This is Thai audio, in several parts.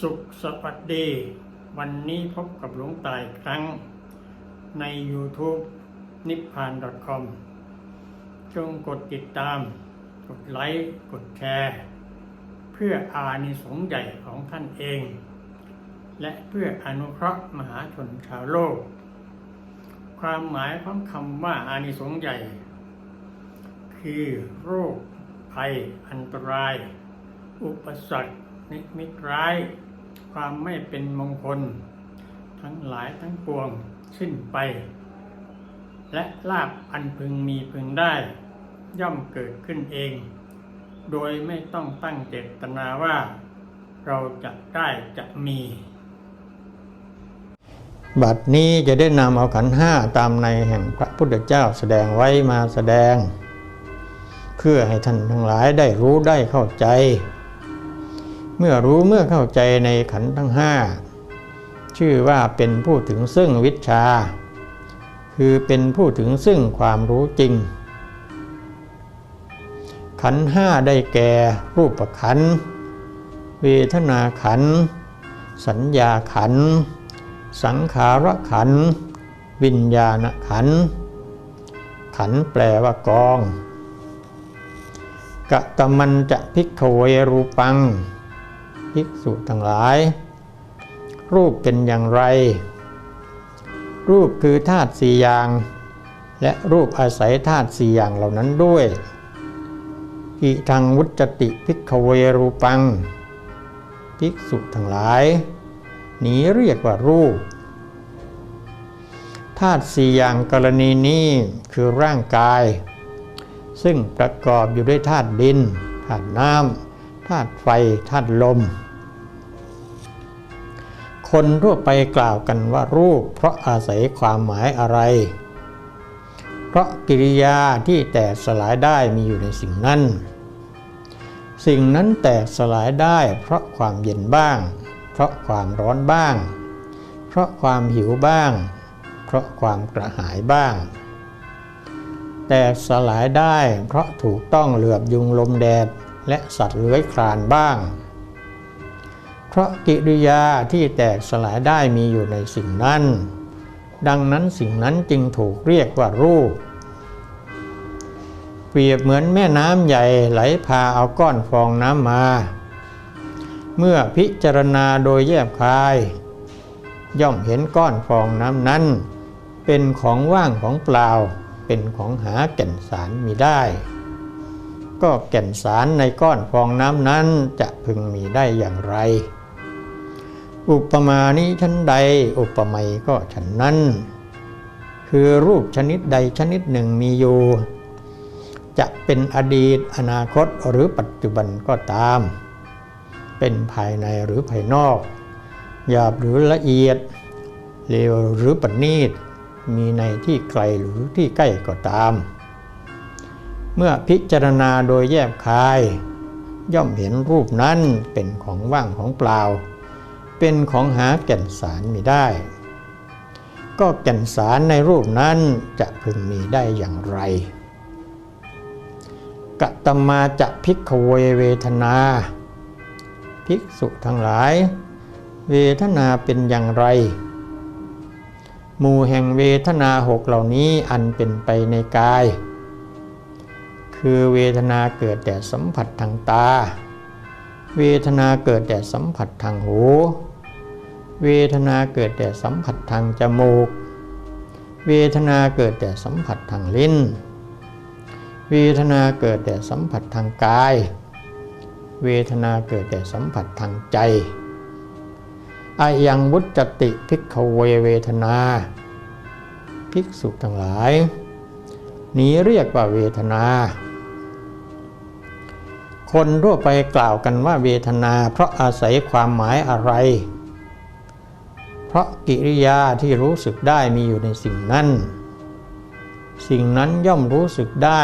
สุขสวัสดี วันนี้พบกับหลวงตายครั้งใน YouTube นิพพาน .com จงกดติดตาม กดไลค์ กดแชร์ เพื่ออานิสงส์ใหญ่ของท่านเอง และเพื่ออนุเคราะห์มหาชนชาวโลก ความหมายของคำว่าอานิสงส์ใหญ่ คือโรคภัยอันตราย อุปสรรคนิมิตร้าย ความไม่เป็นมงคล ทั้งหลายทั้งปวงสิ้นไป และลาบอันพึงมีพึงได้ ย่อมเกิดขึ้นเอง โดยไม่ต้องตั้งเจตนาว่า เราจะได้จะมี บัดนี้จะได้นำเอาขันห้าตามในแห่งพระพุทธเจ้าแสดงไว้มาแสดง เพื่อให้ท่านทั้งหลายได้รู้ได้เข้าใจ เมื่อรู้เมื่อเข้าใจในขันธ์ทั้งห้าชื่อว่าเป็นผู้ถึงซึ่งวิชา คือเป็นผู้ถึงซึ่งความรู้จริง ขันห้าได้แก่รูปขัน เวทนาขัน สัญญาขัน สังขารขัน วิญญาณขัน ขันแปลว่ากองกะตมันจะพิกเวรูปัง ภิกษุทั้งหลาย รูปเป็นอย่างไร รูปคือธาตุสี่อย่าง และรูปอาศัยธาตุสี่อย่างเหล่านั้นด้วยอิทางวุจติพิกขเวรูปัง ภิกษุทั้งหลาย นี้เรียกว่ารูปธาตุสี่อย่างกรณีนี้คือร่างกาย ซึ่งประกอบอยู่ด้วยธาตุดินธาตุน้ำ ธาตุไฟธาตุลม คนทั่วไปกล่าวกันว่ารูป เพราะอาศัยความหมายอะไร เพราะกิริยาที่แตกสลายได้มีอยู่ในสิ่งนั้น สิ่งนั้นแตกสลายได้เพราะความเย็นบ้าง เพราะความร้อนบ้าง เพราะความหิวบ้าง เพราะความกระหายบ้างแต่สลายได้เพราะถูกต้องเหลือบยุงลมแดด และสัตว์เลื้อยคลานบ้าง เพราะกิริยาที่แตกสลายได้มีอยู่ในสิ่งนั้น ดังนั้นสิ่งนั้นจึงถูกเรียกว่ารูป เปรียบเหมือนแม่น้ำใหญ่ไหลพาเอาก้อนฟองน้ำมา เมื่อพิจารณาโดยแยบคาย ย่อมเห็นก้อนฟองน้ำนั้น เป็นของว่างของเปล่าเป็นของหาแก่นสารมีได้ ก็แก่นสารในก้อนฟองน้ำนั้นจะพึงมีได้อย่างไร อุปมานี้ชั้นใดอุปไมยก็ฉันนั้น คือรูปชนิดใดชนิดหนึ่งมีอยู่ จะเป็นอดีตอนาคตหรือปัจจุบันก็ตาม เป็นภายในหรือภายนอก หยาบหรือละเอียดเลวหรือประณีตมีในที่ไกลหรือที่ใกล้ก็ตาม เมื่อพิจารณาโดยแยบคาย ย่อมเห็นรูปนั้นเป็นของว่างของเปล่า เป็นของหาแก่นสารมีได้ ก็แก่นสารในรูปนั้นจะพึงมีได้อย่างไรกตมาจะพิกขเวเวทนา ภิกษุทั้งหลาย เวทนาเป็นอย่างไร หมู่แห่งเวทนาหกเหล่านี้อันเป็นไปในกาย คือเวทนาเกิดแต่สัมผัสทางตา เวทนาเกิดแต่สัมผัสทางหู เวทนาเกิดแต่สัมผัสทางจมูก เวทนาเกิดแต่สัมผัสทางลิ้น เวทนาเกิดแต่สัมผัสทางกาย เวทนาเกิดแต่สัมผัสทางใจอายังวุจติภิกขเวเวทนา ภิกษุทั้งหลาย นี้เรียกว่าเวทนา คนทั่วไปกล่าวกันว่าเวทนาเพราะอาศัยความหมายอะไร เพราะกิริยาที่รู้สึกได้มีอยู่ในสิ่งนั้น สิ่งนั้นย่อมรู้สึกได้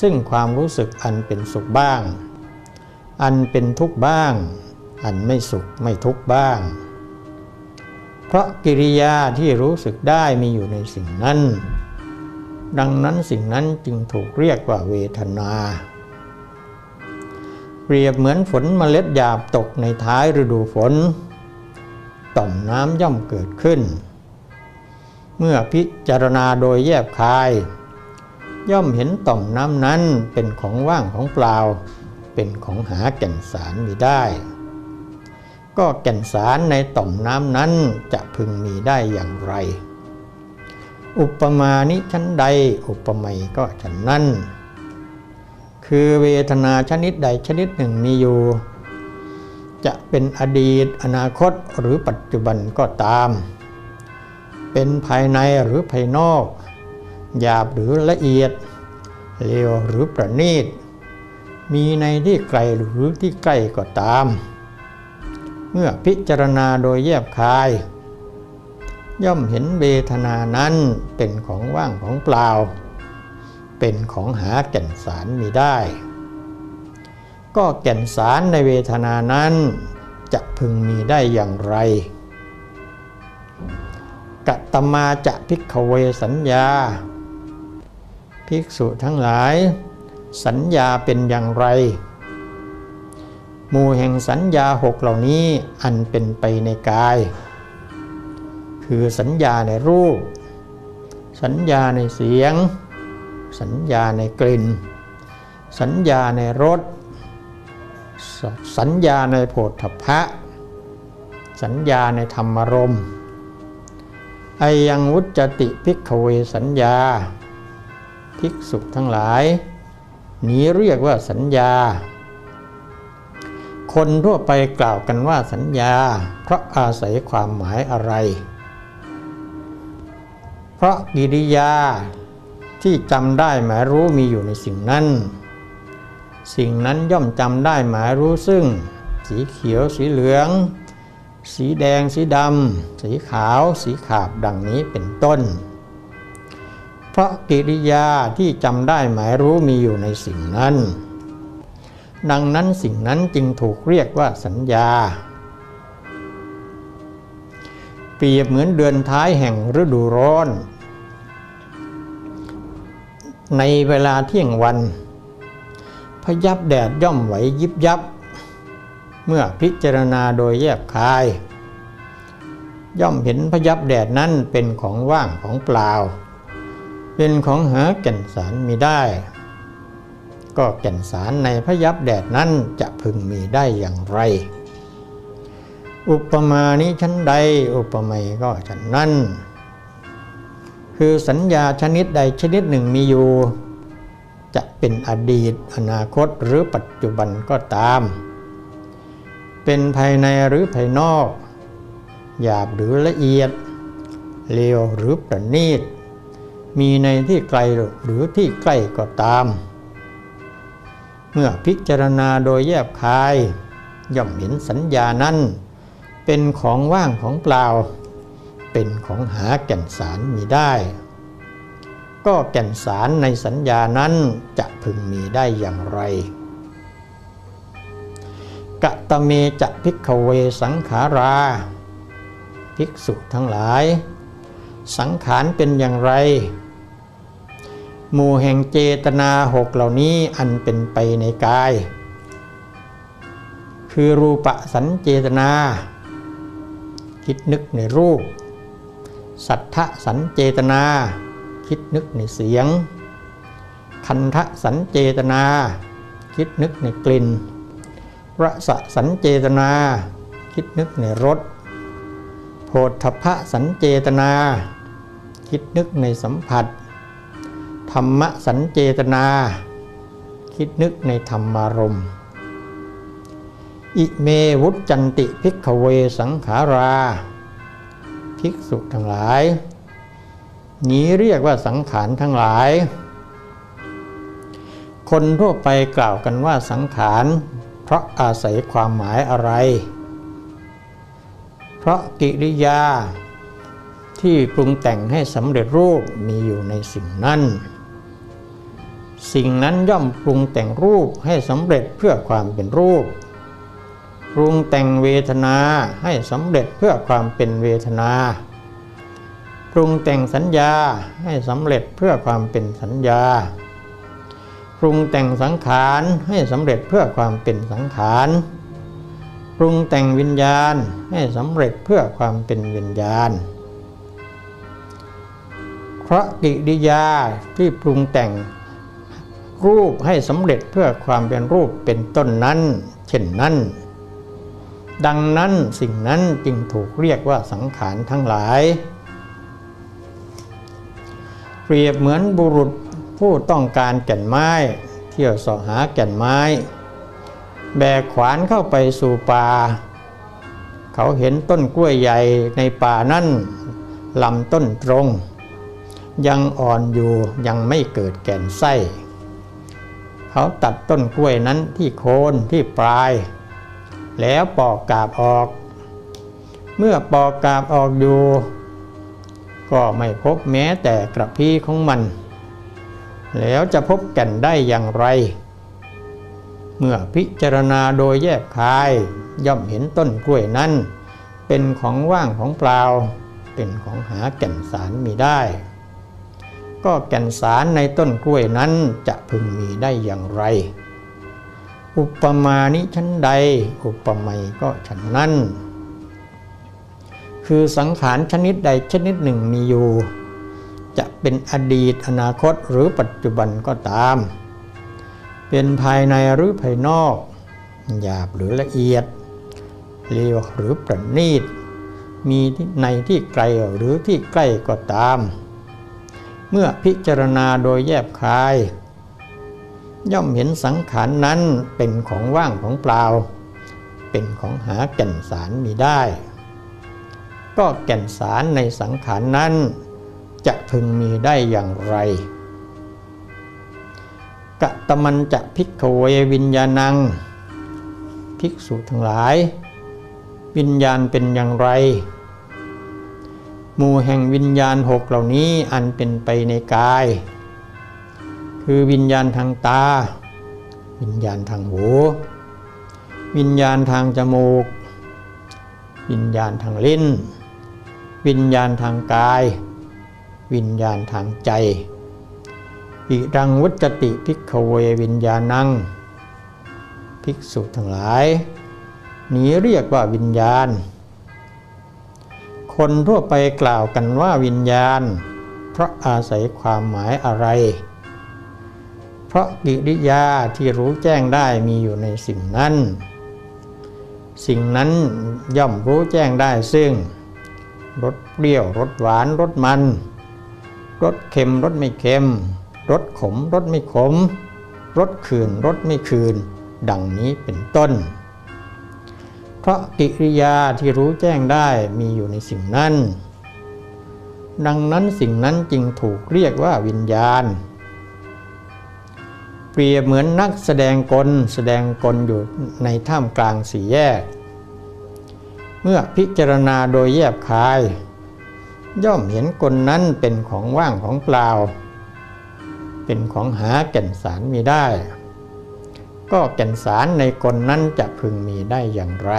ซึ่งความรู้สึกอันเป็นสุขบ้าง อันเป็นทุกข์บ้าง อันไม่สุขไม่ทุกข์บ้าง เพราะกิริยาที่รู้สึกได้มีอยู่ในสิ่งนั้น ดังนั้นสิ่งนั้นจึงถูกเรียกว่าเวทนา เปรียบเหมือนฝนเมล็ดหยาบตกในท้ายฤดูฝน ต่อมน้ำย่อมเกิดขึ้น เมื่อพิจารณาโดยแยบคาย ย่อมเห็นต่อมน้ำนั้นเป็นของว่างของเปล่า เป็นของหาแก่นสารมีได้ ก็แก่นสารในต่อมน้ำนั้นจะพึงมีได้อย่างไร อุปมานิชั้นใดอุปไมยก็ฉันนั้น คือเวทนาชนิดใดชนิดหนึ่งมีอยู่ จะเป็นอดีต อนาคตหรือปัจจุบันก็ตาม เป็นภายในหรือภายนอก หยาบหรือละเอียดเลวหรือประณีต มีในที่ไกลหรือที่ใกล้ก็ตาม เมื่อพิจารณาโดยแยบคาย ย่อมเห็นเวทนานั้นเป็นของว่างของเปล่า เป็นของหาแก่นสารมีได้ ก็แก่นสารในเวทนานั้น จะพึงมีได้อย่างไรกัตตมาจะพิกขเวสัญญา ภิกษุทั้งหลาย สัญญาเป็นอย่างไร หมู่แห่งสัญญาหกเหล่านี้อันเป็นไปในกาย คือสัญญาในรูป สัญญาในเสียง สัญญาในกลิ่น สัญญาในรสสสัญญาในโผฏฐัพพะ สัญญาในธรรมรมไอยังวุจติภิกขเวสัญญา ภิกษุทั้งหลาย นี้เรียกว่าสัญญา คนทั่วไปกล่าวกันว่าสัญญา เพราะอาศัยความหมายอะไร เพราะกิริยา ที่จำได้หมายรู้มีอยู่ในสิ่งนั้น สิ่งนั้นย่อมจำได้หมายรู้ซึ่ง สีเขียว สีเหลือง สีแดง สีดำ สีขาว สีขาบดังนี้เป็นต้น เพราะกิริยาที่จำได้หมายรู้มีอยู่ในสิ่งนั้น ดังนั้นสิ่งนั้นจึงถูกเรียกว่าสัญญาเปรียบเหมือนเดือนท้ายแห่งฤดูร้อน ในเวลาเที่ยงวัน พยับแดดย่อมไหวยิบยับ เมื่อพิจารณาโดยแยบคาย ย่อมเห็นพยับแดดนั้นเป็นของว่างของเปล่า เป็นของหาแก่นสารมีได้ ก็แก่นสารในพยับแดดนั้นจะพึงมีได้อย่างไร อุปมานี้ชั้นใดอุปไมยก็ฉันนั้น คือสัญญาชนิดใดชนิดหนึ่งมีอยู่ จะเป็นอดีต อนาคตหรือปัจจุบันก็ตาม เป็นภายในหรือภายนอก หยาบหรือละเอียด เลวหรือประณีต มีในที่ไกลหรือที่ใกล้ก็ตาม เมื่อพิจารณาโดยแยบคาย ย่อมเห็นสัญญานั้น เป็นของว่างของเปล่า เป็นของหาแก่นสารมีได้ ก็แก่นสารในสัญญานั้นจะพึงมีได้อย่างไรกะตะเมจะพิกขเวสังขารา ภิกษุทั้งหลาย สังขารเป็นอย่างไร หมู่แห่งเจตนาหกเหล่านี้อันเป็นไปในกาย คือรูปสัญเจตนา คิดนึกในรูป สัทธสัญเจตนา คิดนึกในเสียง คันทะสัญเจตนา คิดนึกในกลิ่นรสสัญเจตนา คิดนึกในรสโผฏฐพะสัญเจตนา คิดนึกในสัมผัส ธรรมสัญเจตนา คิดนึกในธรรมารมณ์อิเมวุจจันติภิกขเวสังขารา ภิกษุทั้งหลาย นี้เรียกว่าสังขารทั้งหลาย คนทั่วไปกล่าวกันว่าสังขารเพราะอาศัยความหมายอะไร เพราะกิริยาที่ปรุงแต่งให้สำเร็จรูปมีอยู่ในสิ่งนั้น สิ่งนั้นย่อมปรุงแต่งรูปให้สำเร็จเพื่อความเป็นรูป ปรุงแต่งเวทนาให้สำเร็จเพื่อความเป็นเวทนา ปรุงแต่งสัญญาให้สำเร็จเพื่อความเป็นสัญญา ปรุงแต่งสังขารให้สำเร็จเพื่อความเป็นสังขารปรุงแต่งวิญญาณให้สำเร็จเพื่อความเป็นวิญญาณ เพราะกิริยาที่ปรุงแต่งรูปให้สำเร็จเพื่อความเป็นรูปเป็นต้นนั้น เช่นนั้น ดังนั้นสิ่งนั้นจึงถูกเรียกว่าสังขารทั้งหลาย เปรียบเหมือนบุรุษผู้ต้องการแก่นไม้ เที่ยวสาะหาแก่นไม้ แบกขวานเข้าไปสู่ป่า เขาเห็นต้นกล้วยใหญ่ในป่านั้นลำต้นตรง ยังอ่อนอยู่ยังไม่เกิดแก่นไส้ เขาตัดต้นกล้วยนั้นที่โคนที่ปลาย แล้วปอกกาบออก เมื่อปอกกาบออกอยู่ ก็ไม่พบแม้แต่กระพี้ของมัน แล้วจะพบแก่นได้อย่างไร เมื่อพิจารณาโดยแยบคาย ย่อมเห็นต้นกล้วยนั้น เป็นของว่างของเปล่า เป็นของหาแก่นสารมีได้ ก็แก่นสารในต้นกล้วยนั้นจะพึงมีได้อย่างไร อุปมานิชั้นใด อุปไมยก็ฉันนั้น คือสังขารชนิดใดชนิดหนึ่งมีอยู่ จะเป็นอดีตอนาคตหรือปัจจุบันก็ตาม เป็นภายในหรือภายนอก หยาบหรือละเอียดเลวหรือประณีต มีในที่ไกลหรือที่ใกล้ก็ตาม เมื่อพิจารณาโดยแยบคาย ย่อมเห็นสังขารนั้นเป็นของว่างของเปล่า เป็นของหาแก่นสารมีได้ ก็แก่นสารในสังขารนั้น จะพึงมีได้อย่างไรกะตมันจะพิกขเววิญญาณัง ภิกษุทั้งหลาย วิญญาณเป็นอย่างไร หมู่แห่งวิญญาณหกเหล่านี้อันเป็นไปในกาย คือวิญญาณทางตา วิญญาณทางหู วิญญาณทางจมูก วิญญาณทางลิ้น วิญญาณทางกาย วิญญาณทางใจอิรังวุจติภิกเววิญญาณัง ภิกษุทั้งหลาย นี้เรียกว่าวิญญาณ คนทั่วไปกล่าวกันว่าวิญญาณ เพราะอาศัยความหมายอะไร เพราะกิริยาที่รู้แจ้งได้มีอยู่ในสิ่งนั้น สิ่งนั้นย่อมรู้แจ้งได้ซึ่งรสเปรี้ยวรสหวานรสมันรสเค็มรสไม่เค็มรสขมรสไม่ขมรสคืนรสไม่คืน ดังนี้เป็นต้น เพราะกิริยาที่รู้แจ้งได้มีอยู่ในสิ่งนั้น ดังนั้นสิ่งนั้นจึงถูกเรียกว่าวิญญาณ เปรียบเหมือนนักแสดงกลแสดงกลอยู่ในท่ามกลางสี่แยก เมื่อพิจารณาโดยแยบคาย ย่อมเห็นกลนั้นเป็นของว่างของเปล่า เป็นของหาแก่นสารมีได้ ก็แก่นสารในกลนั้นจะพึงมีได้อย่างไร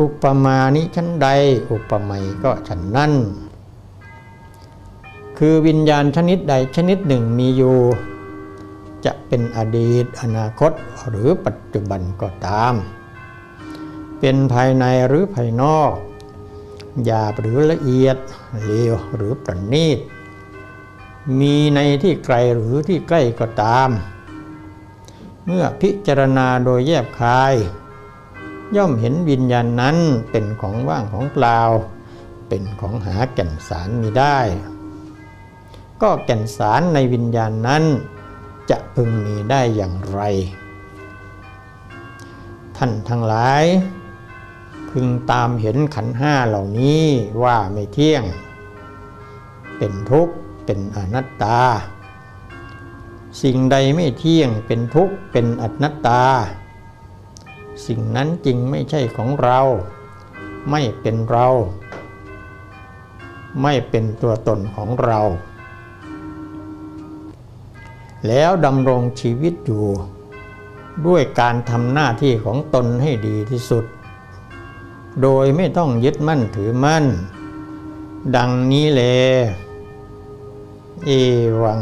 อุปมานิชั้นใดอุปไมยก็ฉันนั้นคือวิญญาณชนิดใดชนิดหนึ่งมีอยู่ จะเป็นอดีต อนาคตหรือปัจจุบันก็ตาม เป็นภายในหรือภายนอกหยาบหรือละเอียดเลวหรือประณีต มีในที่ไกลหรือที่ใกล้ก็ตาม เมื่อพิจารณาโดยแยบคาย ย่อมเห็นวิญญาณนั้นเป็นของว่างของเปล่า เป็นของหาแก่นสารมีได้ ก็แก่นสารในวิญญาณนั้น จะพึงมีได้อย่างไร ท่านทั้งหลาย พึงตามเห็นขันห้าเหล่านี้ว่าไม่เที่ยง เป็นทุกข์เป็นอนัตตา สิ่งใดไม่เที่ยงเป็นทุกข์เป็นอนัตตา สิ่งนั้นจริงไม่ใช่ของเรา ไม่เป็นเรา ไม่เป็นตัวตนของเรา แล้วดำรงชีวิตอยู่ ด้วยการทำหน้าที่ของตนให้ดีที่สุด โดยไม่ต้องยึดมั่นถือมั่น ดังนี้แล เอวัง